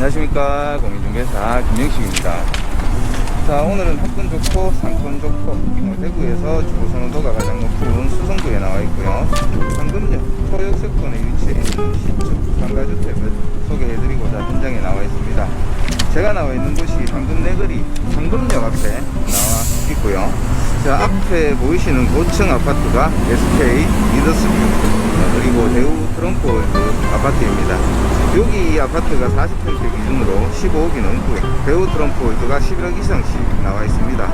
안녕하십니까. 공인중개사 김영식입니다. 자 오늘은 학군 좋고 상권 좋고 어, 대구에서 주거 선호도가 가장 높은 수성구에 나와 있고요. 황금역 초역세권에 위치해 있는 신축 상가주택을 소개해드리고자 현장에 나와 있습니다. 제가 나와 있는 곳이 황금내거리 황금역 앞에 나와 있고요. 자 앞에 보이시는 고층 아파트가 SK 리더스뷰 그리고 대우 트럼프월드 아파트입니다. 여기 이 아파트가 40평대 기준으로 15억이 넘고요. 대우 트럼프 월드가 11억 이상씩 나와 있습니다.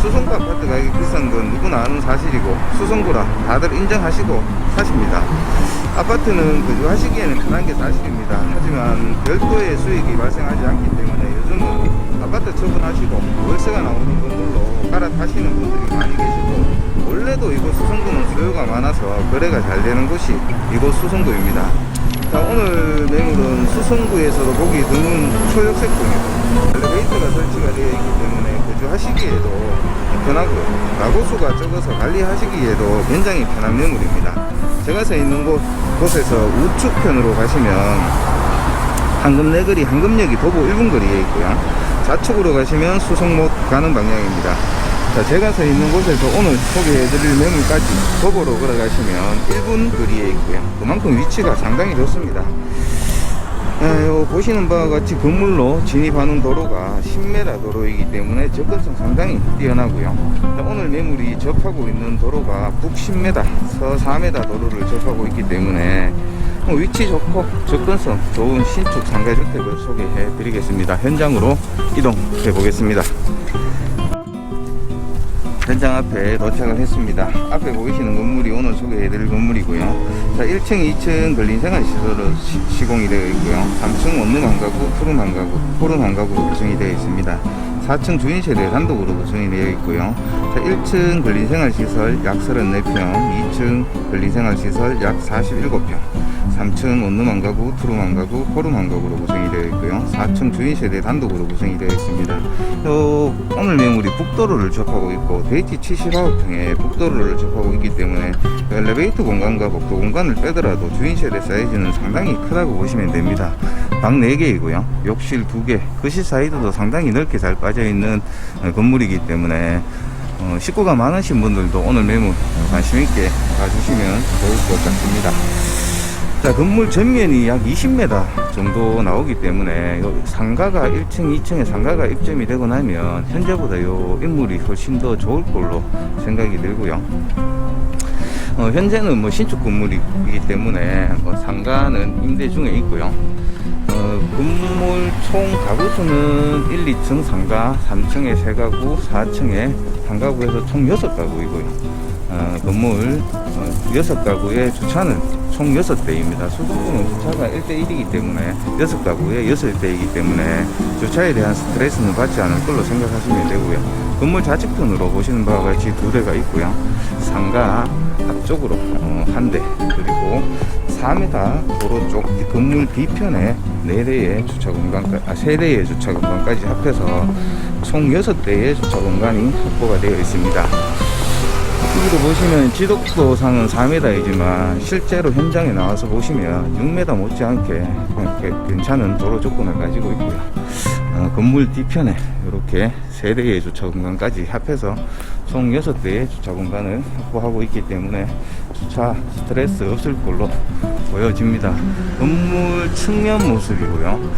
수성구 아파트 가격이 비싼 건 누구나 아는 사실이고 수성구라 다들 인정하시고 사십니다. 아파트는 거주하시기에는 편한 게 사실입니다. 하지만 별도의 수익이 발생하지 않기 때문에 요즘은 아파트 처분하시고 월세가 나오는 건물로 갈아타시는 분들이 많이 계시고 원래도 이곳 수성구는 수요가 많아서 거래가 잘 되는 곳이 이곳 수성구입니다. 자, 오늘 매물은 수성구에서도 보기 드문 초역세권이고 엘리베이터가 설치가 되어 있기 때문에 거주하시기에도 편하고요. 가구수가 적어서 관리하시기에도 굉장히 편한 매물입니다. 제가 서 있는 곳, 곳에서 우측편으로 가시면 황금내거리 황금역이 도보 1분 거리에 있고요. 좌측으로 가시면 수성못 가는 방향입니다. 자, 제가 서 있는 곳에서 오늘 소개해드릴 매물까지 도보로 걸어가시면 1분 거리에 있고요. 그만큼 위치가 상당히 좋습니다. 에, 요 보시는 바와 같이 건물로 진입하는 도로가 10m 도로이기 때문에 접근성 상당히 뛰어나고요. 자, 오늘 매물이 접하고 있는 도로가 북 10m, 서 4m 도로를 접하고 있기 때문에 어, 위치 좋고 접근성 좋은 신축 상가주택을 소개해 드리겠습니다. 현장으로 이동해 보겠습니다. 현장 앞에 도착을 했습니다. 앞에 보이시는 건물이 오늘 소개해드릴 건물이고요. 자, 1층, 2층 근린생활시설로 시, 공이 되어 있고요. 3층 원룸 한 가구, 푸른 한 가구, 푸른 한 가구로 구성이 되어 있습니다. 4층 주인세대 단독으로 구성이 되어 있고요. 자, 1층 근린생활시설 약 34평, 2층 근린생활시설 약 47평, 3층 원룸 한 가구, 투룸 한 가구, 포룸 한 가구로 구성이 되어 있고요. 4층 주인 세대 단독으로 구성이 되어 있습니다. 어, 오늘 매물이 북도로를 접하고 있고 데이지 79평에 북도로를 접하고 있기 때문에 엘리베이터 공간과 복도 공간을 빼더라도 주인 세대 사이즈는 상당히 크다고 보시면 됩니다. 방 4개이고요. 욕실 2개, 거실 사이드도 상당히 넓게 잘 빠져있는 어, 건물이기 때문에 어, 식구가 많으신 분들도 오늘 매물 관심 있게 봐주시면 좋을 것 같습니다. 자, 건물 전면이 약 20m 정도 나오기 때문에 요 상가가 1층, 2층에 상가가 입점이 되고 나면 현재보다 요 인물이 훨씬 더 좋을 걸로 생각이 들고요. 어, 현재는 뭐 신축 건물이기 때문에 뭐 상가는 임대 중에 있고요. 어, 건물 총 가구 수는 1, 2층 상가, 3층에 3가구, 4층에 1가구 해서 총 6가구이고요. 어, 건물 어, 6가구의 주차는 총 6대입니다. 수도권은 주차가 1대1이기 때문에 6가구에 6대이기 때문에 주차에 대한 스트레스는 받지 않을 걸로 생각하시면 되고요. 건물 좌측편으로 보시는 바와 같이 두 대가 있고요. 상가 앞쪽으로 어, 한 대, 그리고 4m 도로 쪽 건물 뒤편에 4대의 주차 공간까지, 아, 3대의 주차 공간까지 합해서 총 6대의 주차 공간이 확보가 되어 있습니다. 여기도 보시면 지도도상은 4m이지만 실제로 현장에 나와서 보시면 6m 못지않게 괜찮은 도로 조건을 가지고 있고요. 어, 건물 뒤편에 이렇게 3대의 주차 공간까지 합해서 총 6대의 주차 공간을 확보하고 있기 때문에 주차 스트레스 없을 걸로 보여집니다. 건물 측면 모습이고요.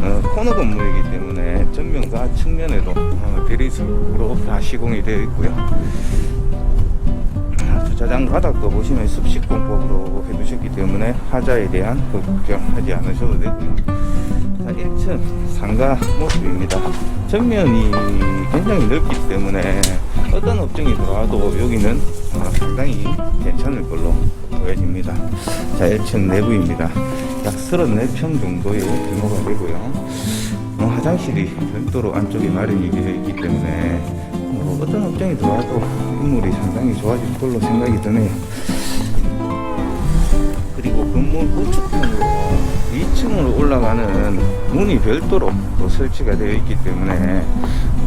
어, 코너 건물이기 때문에 전면과 측면에도 어, 대리석으로 다 시공이 되어 있고요. 주차장 바닥도 보시면 습식공법으로 해두셨기 때문에 하자에 대한 걱정하지 않으셔도 되고요. 자, 1층 상가 모습입니다. 전면이 굉장히 넓기 때문에 어떤 업종이 들어와도 여기는 어, 상당히 괜찮을 걸로 보여집니다. 자, 1층 내부입니다. 약 34평 정도의 규모가 되고요. 어, 화장실이 별도로 안쪽에 마련이 되어 있기 때문에 어, 어떤 업종이 들어와도 인물이 상당히 좋아질 걸로 생각이 드네요. 그리고 건물 우측편으로 2층으로 올라가는 문이 별도로 또 설치가 되어 있기 때문에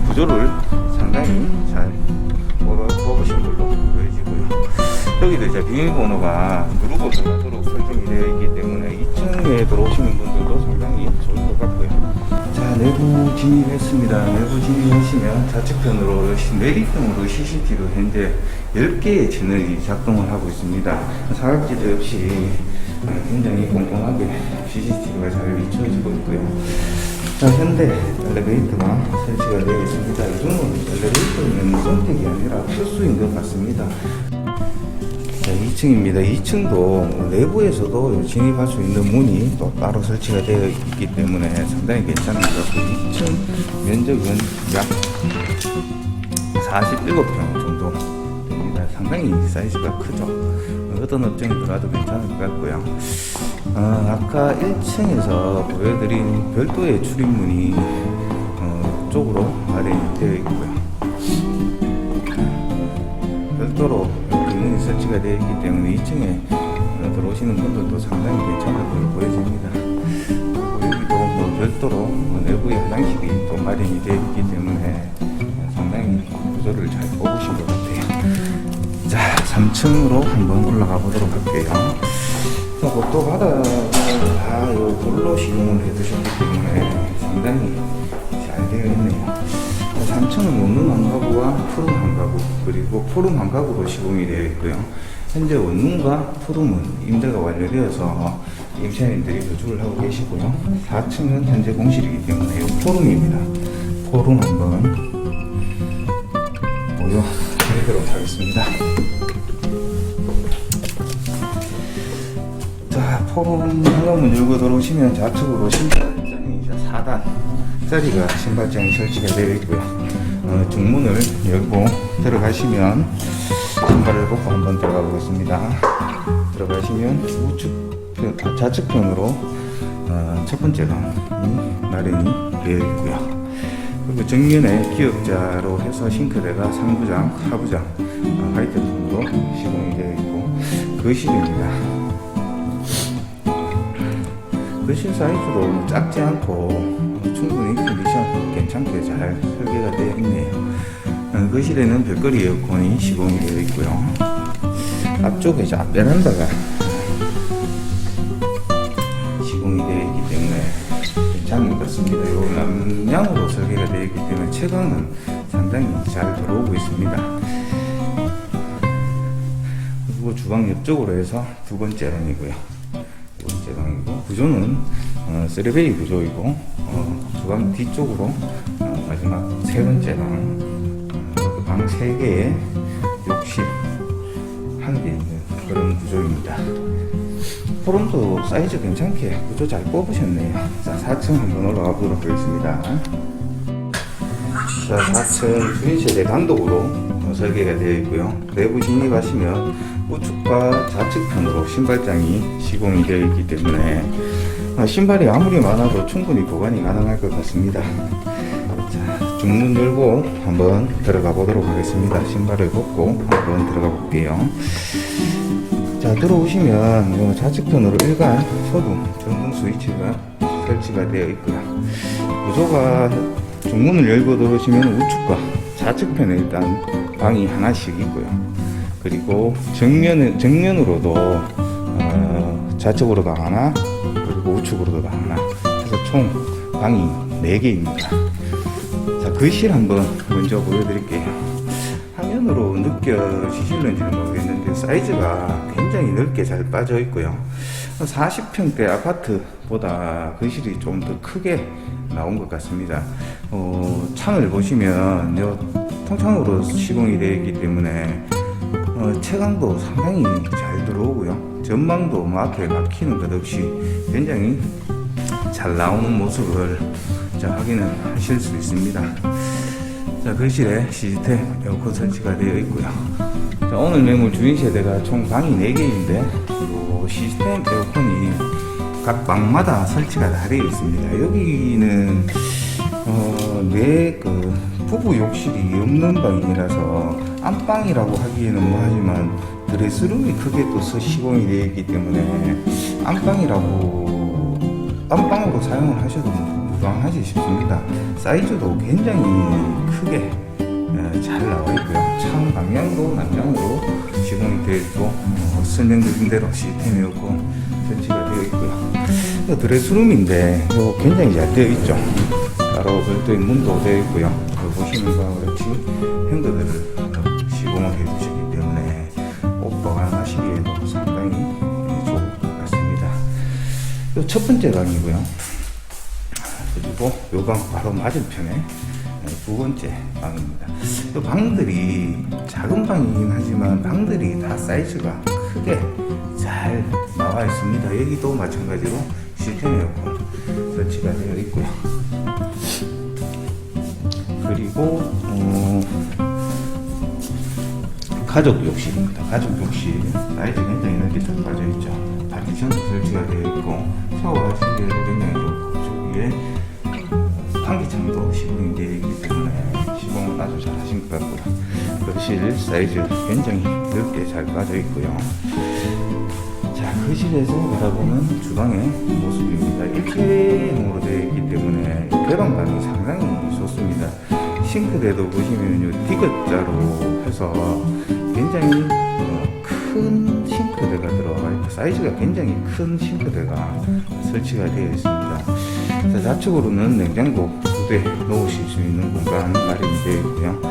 구조를 상당히 잘 뽑으신 걸로. 여기도 이제 비밀번호가 누르고 들어가도록 설정이 되어 있기 때문에 2층에 들어오시는 분들도 상당히 좋을 것 같고요. 내부 진입했습니다. 내부 진입하시면 좌측편으로 내리평으로 CCTV 현재 10개의 채널이 작동을 하고 있습니다. 사각지대 어, 굉장히 꼼꼼하게 CCTV가 잘 비춰지고 있고요. 자, 현대 엘리베이터가 설치가 되어 있습니다. 이거는 엘리베이터는 선택이 아니라 필수인 것 같습니다. 자, 2층입니다. 2층도 내부에서도 진입할 수 있는 문이 또 따로 설치가 되어 있기 때문에 상당히 괜찮은 것 같고 2층 면적은 약 47평 정도 됩니다. 상당히 사이즈가 크죠. 어떤 업종에 들어가도 괜찮을 것 같고요. 어, 아까 1층에서 보여드린 별도의 출입문이 어, 쪽으로 마련이 되어 있고요. 설치가 되어 있기 때문에 2층에 들어오시는 분들도 상당히 괜찮아 보여 보여집니다. 여기도 뭐 별도로 뭐 내부에 화장실이 또 마련이 되어 있기 때문에 상당히 구조를 잘 뽑으신 것 같아요. 자, 3층으로 한번 올라가 보도록 할게요. 자, 복도 바닥을 다요 돌로 시공을 해두셨기 때문에 상당히 잘 되어 있네요. 3층은 원룸 한 가구와 푸름 한 가구 그리고 푸름 한 가구로 시공이 되어 있고요. 현재 원룸과 푸름은 임대가 완료되어서 임차인들이 거주를 하고 계시고요. 4층은 현재 공실이기 때문에 푸름입니다. 푸름 한번 보여드리도록 하겠습니다. 자, 포럼 현관문 열고 들어오시면 좌측으로 이제 4단 짜리가 신발장이 설치가 되어 있고요. 어, 중문을 열고 들어가시면 신발을 벗고 한번 들어가 보겠습니다. 들어가시면 우측 편, 아, 좌측편으로 어, 첫 번째 방이 마련이 되어 있고요. 그리고 정면에 기역자로 해서 싱크대가 상부장, 하부장, 어, 하이트톤으로 시공이 되어 있고 거실입니다. 거실 사이즈도 작지 않고 충분히 컨디션 괜찮게 잘 설계가 되어 있네요. 어, 거실에는 별거리 에어컨이 시공이 되어 있고요. 앞쪽에 이제 앞 베란다가 시공이 되어 있기 때문에 괜찮은 것 같습니다. 요 남향으로 설계가 되어 있기 때문에 채광은 상당히 잘 들어오고 있습니다. 그리고 주방 옆쪽으로 해서 두 번째 방이고요. 두 번째 방이고 구조는 어, 3베이 구조이고 어, 주방 뒤쪽으로 어, 마지막 세 번째 방, 어, 방 3개에 욕실 한개 있는 그런 구조입니다. 포럼도 사이즈 괜찮게 구조 잘 뽑으셨네요. 자, 4층 한번 올라가 보도록 하겠습니다. 자, 4층 주인세대 단독으로 어, 설계가 되어 있고요. 내부 진입하시면 우측과 좌측편으로 신발장이 시공이 되어 있기 때문에 아, 신발이 아무리 많아도 충분히 보관이 가능할 것 같습니다. 자, 중문 열고 한번 들어가 보도록 하겠습니다. 신발을 벗고 한번 들어가 볼게요. 자, 들어오시면 요 좌측편으로 일간 소등 전등 스위치가 설치가 되어 있고요. 구조가 중문을 열고 들어오시면 우측과 좌측편에 일단 방이 하나씩 있고요. 그리고 정면 정면으로도 어, 좌측으로도 하나 그리고 우측으로도 하나 해서 총 방이 4 개입니다. 자, 거실 한번 먼저 보여드릴게요. 화면으로 느껴지실는지는 모르겠는데 사이즈가 굉장히 넓게 잘 빠져 있고요. 40평대 아파트보다 거실이 좀 더 크게 나온 것 같습니다. 어, 창을 보시면 요 통창으로 시공이 되어 있기 때문에 어, 채광도 상당히 잘 들어오고요. 전망도 뭐 앞에 막히는 것 없이 굉장히 잘 나오는 모습을 자, 확인을 하실 수 있습니다. 자, 거실에 시스템 에어컨 설치가 되어 있고요. 자, 오늘 매물 주인 세대가 총 방이 4개인데, 요 시스템 에어컨이 각 방마다 설치가 다 되어 있습니다. 여기는, 어, 내, 그, 부부 욕실이 없는 방이라서, 안방이라고 하기에는 뭐 하지만, 드레스룸이 크게 또 시공이 되어 있기 때문에, 안방이라고, 안방으로 사용을 하셔도 무방하지 싶습니다. 사이즈도 굉장히 크게 에, 잘 나와 있고요. 창 방향도 남향으로 시공이 되어 있고 어, 설명드린 대로 시스템 에어컨 설치가 되어 있고요. 드레스룸인데 이거 굉장히 잘 되어 있죠. 따로 별도의 문도 되어 있고요. 보시는 바와 같이 핸드들을 시공을 해주시기 때문에 옷 보관하시기에도 상당히 예, 좋을 것 같습니다. 요첫 번째 방이고요. 그리고 요방 바로 맞은편에 네, 두 번째 방입니다. 이 방들이 작은 방이긴 하지만 방들이 다 사이즈가 크게 잘 나와 있습니다. 여기도 마찬가지로 시스템 에어컨 설치가 되어 있고요. 그리고 어, 가족 욕실입니다. 가족 욕실 사이즈 굉장히 넓게 잘 빠져 있죠. 파티션도 설치가 되어 있고 샤워하시기에도 굉장히 좋고 저 위에 환기창도 시공이 되어 있기 때문에 시공을 아주 잘 하신 것 같고요. 거실 사이즈 굉장히 넓게 잘 빠져 있고요. 자, 거실에서 바라보는 주방의 모습입니다. 일체형으로 되어 있기 때문에 개방감이 상당히 좋습니다. 싱크대도 보시면요, 디귿자로 해서 굉장히 어, 큰 싱크대가 들어가 있고 사이즈가 굉장히 큰 싱크대가 설치가 되어 있습니다. 자, 좌측으로는 냉장고 두 대 놓으실 수 있는 공간 마련이 되어 있고요.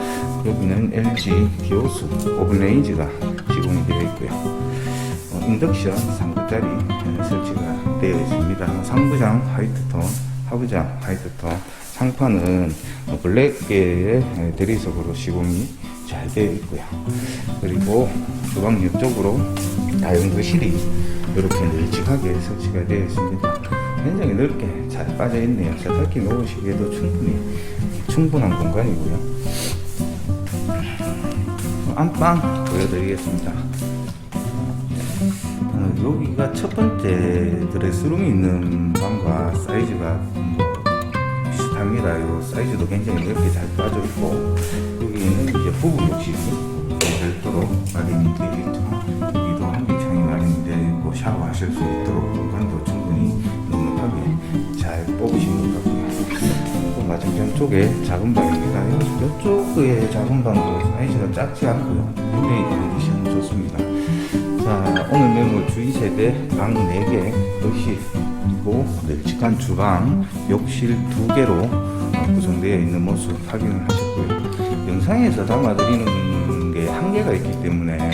여기는 LG 디오스 오븐 레인지가 시공이 되어 있고요. 어, 인덕션 3구짜리 설치가 되어 있습니다. 상부장 화이트톤, 하부장 화이트톤, 상판은 어, 블랙계의 대리석으로 시공이 잘 되어 있고요. 그리고 주방 옆쪽으로 다용도실이 이렇게 널찍하게 설치가 되어 있습니다. 굉장히 넓게 잘 빠져 있네요. 세탁기 놓으시기에도 충분히 충분한 공간이고요. 어, 안방 보여드리겠습니다. 어, 여기가 첫 번째 드레스룸이 있는 방과 사이즈가 뭐 비슷합니다. 요 사이즈도 굉장히 넓게 잘 빠져 있고 여기는 이제 부부 욕실이 별도로 마련이 되어 있죠. 여기도 한개창이 마련이 되어 있고 샤워하실 수 있도록 공간도 잘 같고요. 또 맞은편 쪽에 작은 방입니다. 이쪽의 작은 방도 사이즈가 작지 않고요. 굉장히 컨디션 좋습니다. 자, 오늘 매물 주위 세대 방 4개, 거실, 그리고 널찍한 주방, 욕실 2개로 구성되어 있는 모습 확인을 하셨고요. 영상에서 담아드리는 게 한계가 있기 때문에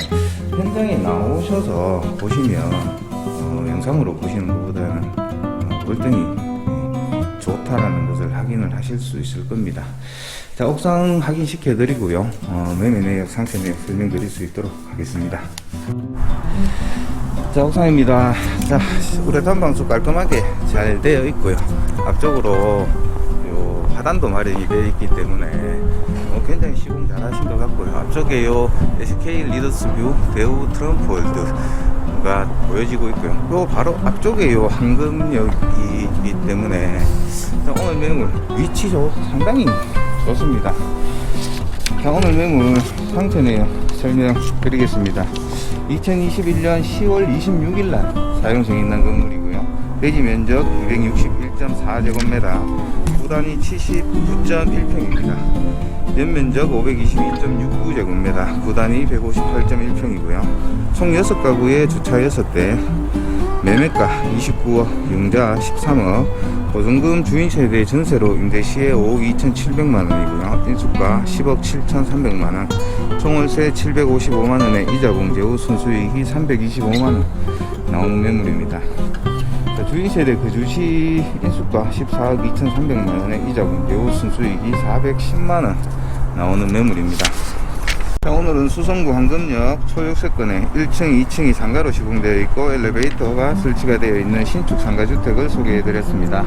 현장에 나오셔서 보시면 어, 영상으로 보시는 것보다는 어, 월등히 예, 좋다라는 것을 확인을 하실 수 있을 겁니다. 자, 옥상 확인시켜 드리고요. 어, 매매 내역, 상세 내역 설명드릴 수 있도록 하겠습니다. 자, 옥상입니다. 자, 우레탄 방수 깔끔하게 잘 되어 있고요. 앞쪽으로 요 하단도 마련이 되어 있기 때문에 어, 굉장히 시공 잘 하신 것 같고요. 앞쪽에 요 SK 리더스 뷰 대우 트럼프 월드 가 보여지고 있고요. 요 바로 앞쪽에 요 황금역이 있기 때문에 자, 오늘 매물 위치도 상당히 좋습니다. 자, 오늘 매물 상태 내용 설명드리겠습니다. 2021년 10월 26일 날 사용성 있는 건물이고요. 대지 면적 261.4제곱미터, 구단위 79.1평입니다. 연면적 522.69제곱미터, 구단위 158.1평이고요. 총 6가구에 주차 6대, 매매가 29억, 융자 13억, 보증금 주인 세대 전세로 임대 시에 5억 2,700만 원이고요. 인수가 10억 7,300만 원, 총월세 755만 원에 이자 공제 후 순수익이 325만 원 나오는 매물입니다. 자, 주인 세대 거주시 인수가 14억 2,300만 원에 이자 공제 후 순수익이 410만 원 나오는 매물입니다. 자, 오늘은 수성구 황금역 초육세권에 1층, 2층이 상가로 시공되어 있고 엘리베이터가 설치가 되어 있는 신축 상가주택을 소개해 드렸습니다.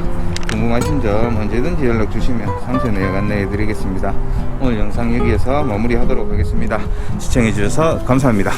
궁금하신 점 언제든지 연락 주시면 상세 내역 안내해 드리겠습니다. 오늘 영상 여기에서 마무리하도록 하겠습니다. 시청해 주셔서 감사합니다.